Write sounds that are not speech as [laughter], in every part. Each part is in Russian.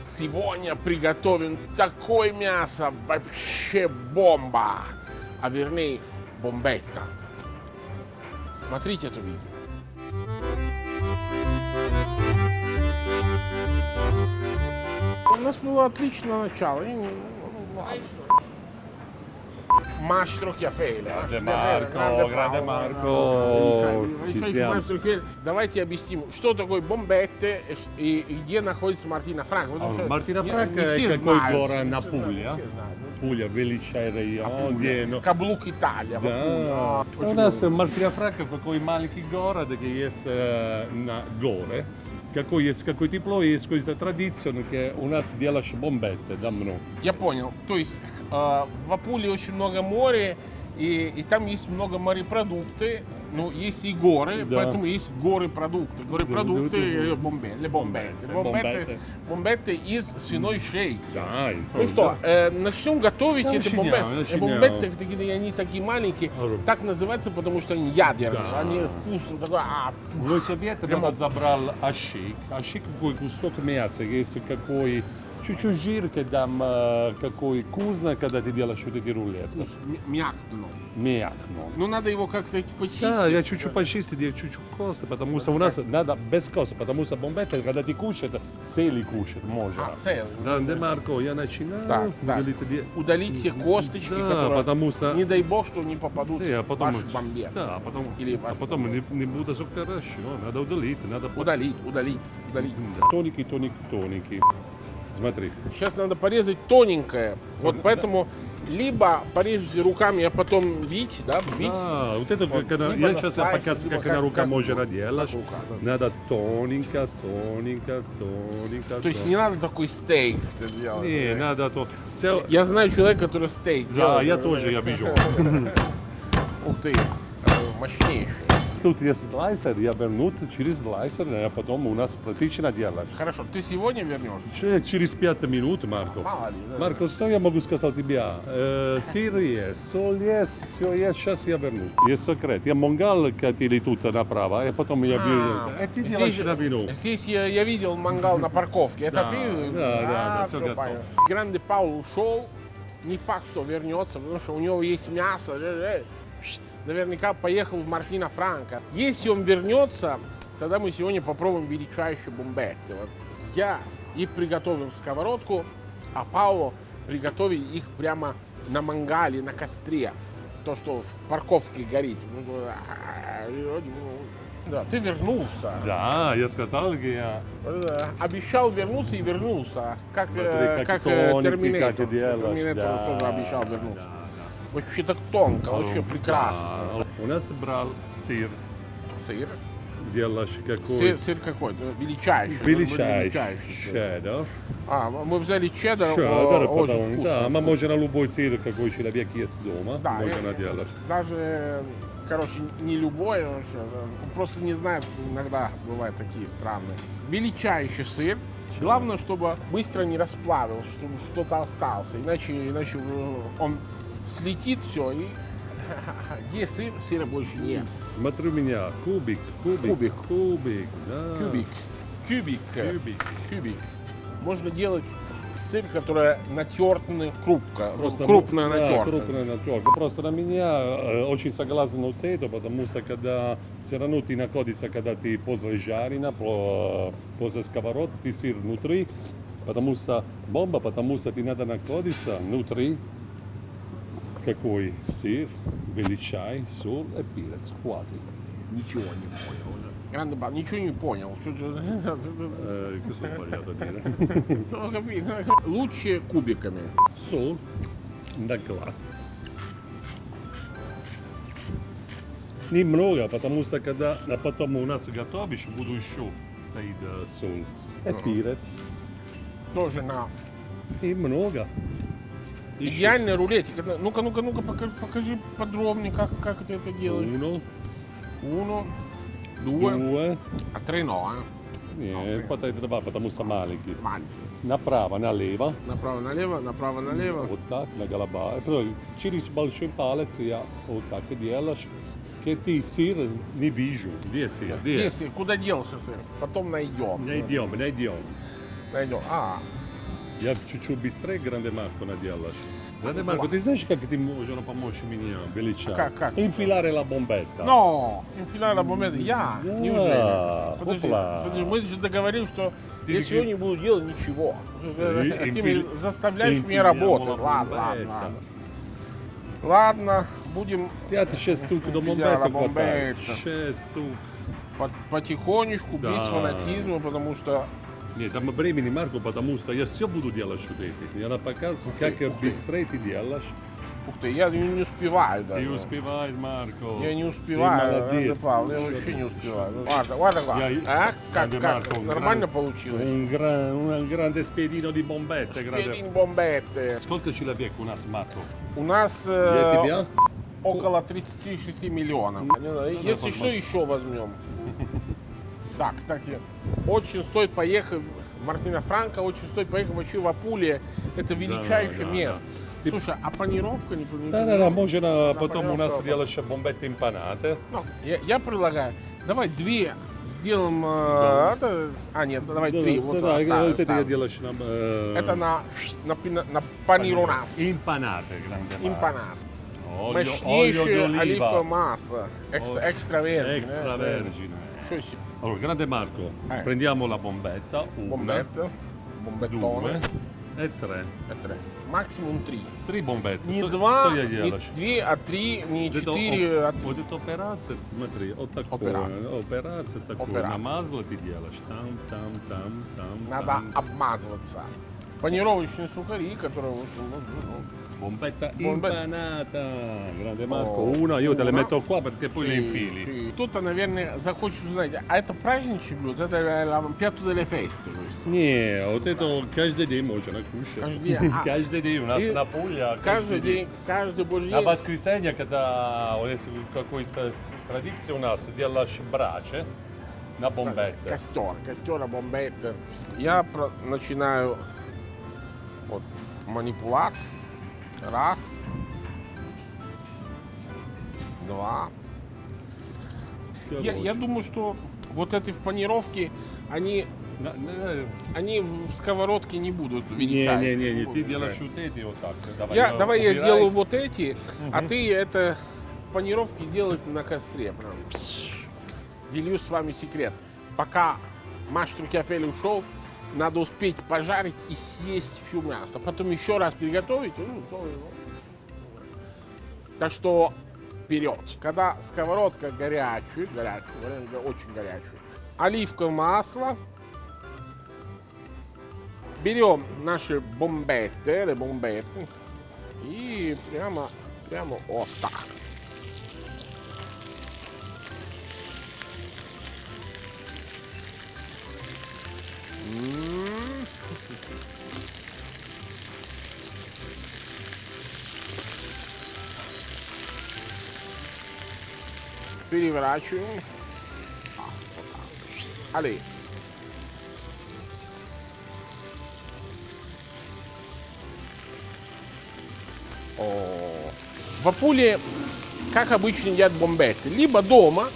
Сегодня приготовим такое мясо, вообще бомба. А вернее, бомбетта. Смотрите это видео. У нас было отличное начало. И, ну, ладно. Mastro Chiafele. Grande Mastro Chiafele, Marco, grande Marco. Ci Еще siamo. Mastro Chiafele. Давайте объясним, что такое бомбетте и, и где находится Мартина Франко. потому Allora, что Martina не- Franca не è все che знают, gora не na все знают, Puglia. не все знают. Puglia, величай район, Пуля. где, Каблук Италия. Да. Пуля. У Очень нас много. Мартина Франка какой маленький город, где есть э, на горе. Какой есть какой тепло, есть какая-то традиция, que у нас делаешь бомбетте давно. Я понял. То есть э, в Апуле очень много моря, и, и там есть много морепродукты, ну, есть и горы, Да. поэтому есть горы-продукты. Горы-продукты, Да, да, да. э, бомбе, ле бомбетте. Бомбетте, Бомбетте, бомбетте. бомбетте из свиной шейки. Dai, Ну что, э, начнем готовить Да, эти бомбетты. начиняем. Бомбетты, такие, они такие маленькие, Ага. так называются, потому что они ядерные. Да. Они вкусно такой, а, Прямо- надо забрал ашик. Ашик какой кусок мяса, есть какой чуть-чуть жирка там, э, какой вкусно, когда ты делаешь вот эти рулеты. вкус м- мякнул. Мякно. Ну, надо его как-то почистить. Да, я чуть-чуть почистил, я чуть-чуть косы, потому что у нас надо без косы, потому что бомбетта, когда ты кушаешь, сели кушать можно. А, целый. Гранде Марко, я начинаю. Так, так. делить де- Удалить все косточки, Да, которые, потому что... не дай бог, что не попадут Не, а в потом, ваш бомбе. да, а потом, Или а ваш потом бомбе. не, не будет сок хорошо, надо удалить, надо... Удалить, удалить, удалить. Тоники, тоники, тоники. Смотри. Сейчас надо порезать тоненькое. Вот поэтому либо порежете руками, а потом бить, да, бить. А, вот это, Вот, как либо я сейчас слайс, покажу, либо как она как- рука как делать. как рука, да. Надо тоненько, тоненько, тоненько. То есть не надо такой стейк делать. Не, надо то. Все- Я знаю человека, который стейк Да, делает. я тоже, я вижу. [laughs] Ух ты, это мощнейший. Тут есть слайсер, я вернут через слайсер, а потом у нас практично делаешь. Хорошо, ты сегодня вернешься? Че- Через 5 минут, Марко. Ли, да. Марко, что я могу сказать тебе? Э, сыр есть, соль есть, все есть, сейчас я верну. Есть секрет. Я мангал катили тут направо, и потом я вижу. А, И ты делаешь здесь, на вину. здесь я, я видел мангал на парковке. Это Да, ты? да, да, да, А, всё всё готово. Гранде Паул ушел. Не факт, что вернется, потому что у него есть мясо. Э, э, Наверняка поехал в Мартина Франко. Если он вернется, тогда мы сегодня попробуем величайшие бомбетти. Вот я их приготовил в сковородку, а Пауло приготовил их прямо на мангале, на костре. То, что в парковке горит. Да, ты вернулся. Да, я сказал, я... Э, Обещал вернуться и вернулся. Как, Смотри, э, как как э, Терминатор. Терминатор да, тоже обещал вернуться. да, Вообще так тонко, вообще прекрасно. У нас брал сыр, Сыр. делаешь какой... Сыр, сыр какой? Величайший. Величайший. Чеддер. А, мы взяли чеддер, Чеддер, о, очень потом, вкусно. да, мы можно любой сыр, какой человек есть дома, Да, можно я- делать. Даже, короче, не любой, вообще, просто не знает, что иногда бывают такие странные. Величайший сыр. Главное, чтобы быстро не расплавил, чтобы что-то остался. Иначе, иначе э, он слетит все и [laughs] где сыр, сыра больше нет. Смотри у меня, кубик, кубик, Кубик. кубик, да. Кубик. Кубик. Кубик. Кубик. Можно делать сыр, который натертный крупка. Просто крупная да, натертая. крупная натертая. Просто на меня э, очень согласен вот это, потому что когда все равно ты находишься, когда ты после жарена, по- после сковородки, ты сыр внутри, потому что бомба, потому что ты надо находиться внутри, какой сыр, величай, соль и перец, хватит. Ничего не понял. Ба- ничего не понял. Что [laughs] [laughs] Лучше кубиками. Соль на глаз. Немного, потому что когда а потом у нас готовишь, буду еще стоит соль. И перец. Тоже на И много. Еще идеальный рулетик. Ну-ка, ну-ка, ну-ка, пока- покажи подробнее, как, как ты это делаешь. Uno, Uno, due, due. а три но, а? Не, потом два, потому что маленький. Маленький. Направо, налево. Направо-налево, направо-налево. Вот так, на голова. И потом через большой палец я вот так и делаешь. Que ты сыр не вижу. Где сыр? Где? Если, куда делся сыр? Потом найдем. Найдем, найдем. Найдем. А, Я чуть-чуть быстрее Гранде Марко наделаешь. Гранде Марко, ты знаешь, как ты можно помочь мне величать? Как, как? Инфилare la bombetta. Но, на момент я, Да, неужели? Подожди, опла. подожди, мы же договорились, что Ты я сегодня не буду делать ничего. Ты Ты инфи- меня заставляешь меня работать. Ладно, ладно, ладно. Ладно, будем Я ти ще штук до Инфилиare la бомбетти хватает. Ще штук. по- потихонечку, Да. без фанатизма, потому что Нет, там времени, Марко, потому что я все буду делать что ты. Я на показ, как быстрее ты делаешь. ух ты, я не, успеваю даже. Ты успеваешь, Марко. Я не Ты успеваю, молодец. Андрей Павлович, я вообще не ты- успеваю. Ну, Ладно, ладно, ладно. Я- А? Как, как? Марко, Нормально гран- получилось? Un, gran, un grande spiedino di bombette. grande- Спедин бомбетте. Сколько человек у нас, Марко? У нас Я э, тебя? около 36 миллионов. Знаю, Ну, Если что, еще возьмем. Да, кстати, очень стоит поехать Мартина Франко, очень стоит поехать вообще в Апулия. Это величайшее да, место. да. Слушай, а панировка не Да, да, да, можно Да, потом у нас пожалуйста. делаешь бомбетты импанаты. Ну, я, я предлагаю, давай две сделаем. э, это- а, нет, давай три. Да, вот да, оставим, это оставим. делаешь на... э, Это на, на, пина- на паниронас. Импанаты, grande Marco. Импанат. Olio, olio Мощнейшее d'oliva. оливковое масло. Экстра, О, экстра верджин. Extravergine. Что себе? Allora, grande Marco, Eh. prendiamo la bombetta, una, Бомбетта. Бомбеттоне. due e tre. Это максимум три. Три bombette. Не Что- два, Что я не делаешь? две, а три, не Вот это четыре, о- а три. Вот это операция, смотри, вот такое. Операция. Операция такое. Операция. Намазала ты делаешь. Там, там, там, там. Надо там. обмазываться. Панировочные сухари, которые вышли. ну, ну, Bombetta Bombetta. impanata. Grande Marco, Oh, una io te le una. metto qua perché poi le Sì, infili. sì. Кто-то, наверное, захочет узнать, а это праздничный блюдо? Это la piatto delle feste questo. Не, вот это каждый день можно кушать. Каждый день, а. Каждый день у нас И на Пуля. Каждый день, каждый божий На день. воскресенье, когда у нас какой-то традиция у нас, делаешь браче на бомбетте. Костер, костер, бомбетте. Я про- начинаю вот, манипуляции. Раз. Два. Я, я думаю, что вот эти в панировке, они, На- на- они в сковородке не будут Не, не, не, не, ты делаешь вот эти вот так. Давай, Я, давай я убирай. сделаю вот эти, а ты это в панировке делать на костре. Прям. Делюсь с вами секрет. Пока мастер Кафели ушел, надо успеть пожарить и съесть всю мясо. Потом еще раз приготовить. ну, Так что вперед. Когда сковородка горячая, горячая, очень горячая, оливковое масло, берем наши бомбетты, le бомбетты, и прямо, прямо вот так. Переворачиваем. А. Алле. О. В Апуле, как обычно, едят бомбеты. Либо дома,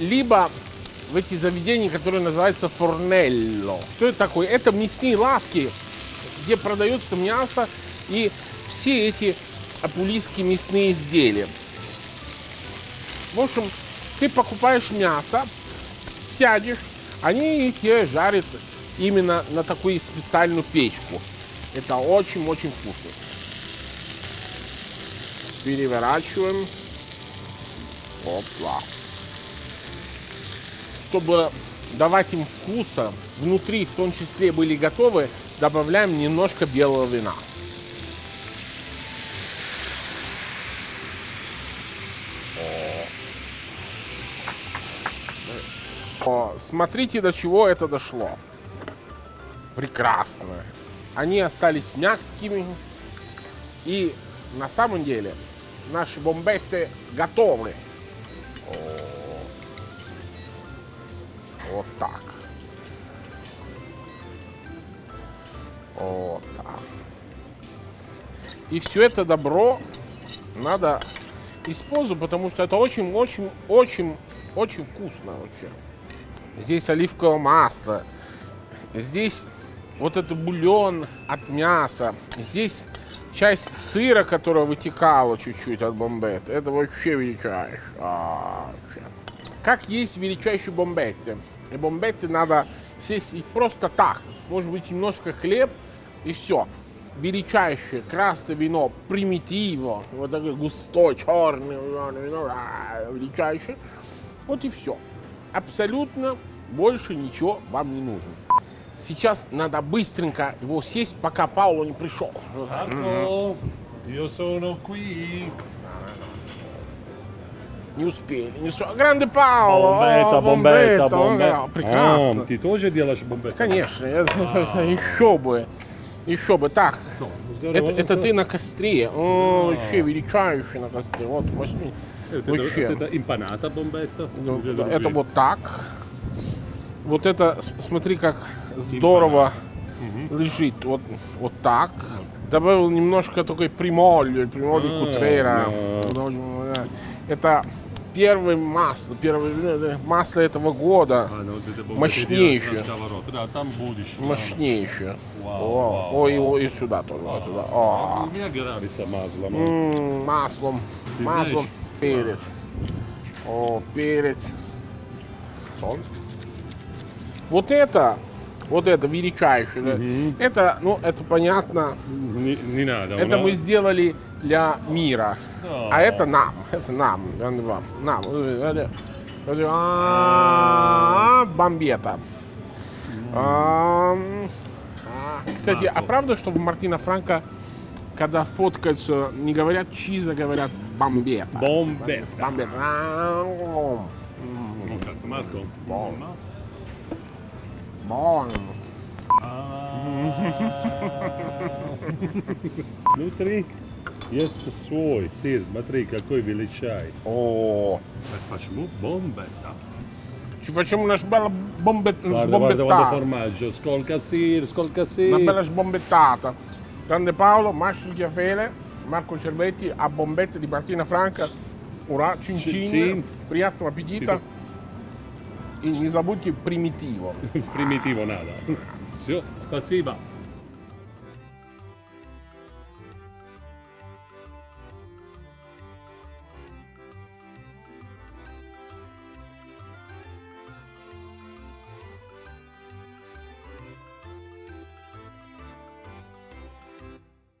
либо в эти заведения, которые называются форнелло. Что это такое? Это мясные лавки, где продается мясо и все эти апулийские мясные изделия. В общем, ты покупаешь мясо, сядешь, они тебе жарят именно на такую специальную печку. Это очень-очень вкусно. Переворачиваем. Опла. Чтобы давать им вкуса, внутри в том числе были готовы, добавляем немножко белого вина. О, смотрите, до чего это дошло. Прекрасно. Они остались мягкими. И на самом деле наши бомбетты готовы. О, Вот так. Вот так. И все это добро надо использовать, потому что это очень-очень-очень-очень вкусно вообще. Здесь оливковое масло, здесь вот это бульон от мяса. Здесь часть сыра, которая вытекала чуть-чуть от бомбетты. Это вообще величайшее. Как есть величайшие бомбетты. И бомбетты надо съесть и просто так. Может быть, немножко хлеб и все. Величайшее красное вино, примитиво, вот такое густой, черный вино, величайшее. Вот и все. Абсолютно больше ничего вам не нужно. Сейчас надо быстренько его съесть, пока Пауло не пришел. Marco, io sono qui. Не успели, не успели. Гранде Пауло! Бомбета, о, бомбета, бомбета. Прекрасно. А, ты тоже делаешь бомбету? Конечно, это- [laughs] еще бы. Еще бы. Так, Здорово, это, это здорово. ты на костре. О, вообще величайший на костре. Вот, возьми. Это, Вообще. это, это импаната бомбетта? Ну, да. Это вот так. Вот это, смотри, как здорово лежит. Вот, вот так. Добавил немножко такой примолью, примолью А, кутрера. да. Это первое масло, первое э, масло этого года. А, ну, вот это сковородке. Да, там да. Мощнейшее. Вау, О, вау, ой, ой, и сюда тоже. вот сюда. О. Мне нравится масло. ма. М, маслом, Ты маслом, знаешь- перец. О, перец. Соль. Вот это, вот это величайшее. да. Это, ну, это понятно. Не, не надо. Это мы сделали для мира. Да. А это нам. Это нам. вам. Нам. А, Бомбета. А, Кстати, а правда, что в Мартина Франко, когда фоткаются, не говорят чиза, говорят бомбета? Бомбетта. Бомбета. А, Ну как, Марко? Бом. Ма- Бон. Внутри есть свой сыр. Смотри, какой величай. О, Так почему бомбетта? ci facciamo una bella bombetta, Guarda, guarda quanto sbombettata. formaggio. Scolca sir, scolca Una bella sir. sbombettata. Grande Paolo, Mastro Chiafele, Marco Cervetti, a bombette di Martina Franca. Ура, чин-чин. Чин-чин. Приятного аппетита. И не забудьте примитиво. Примитиvo nada. Все, спасибо.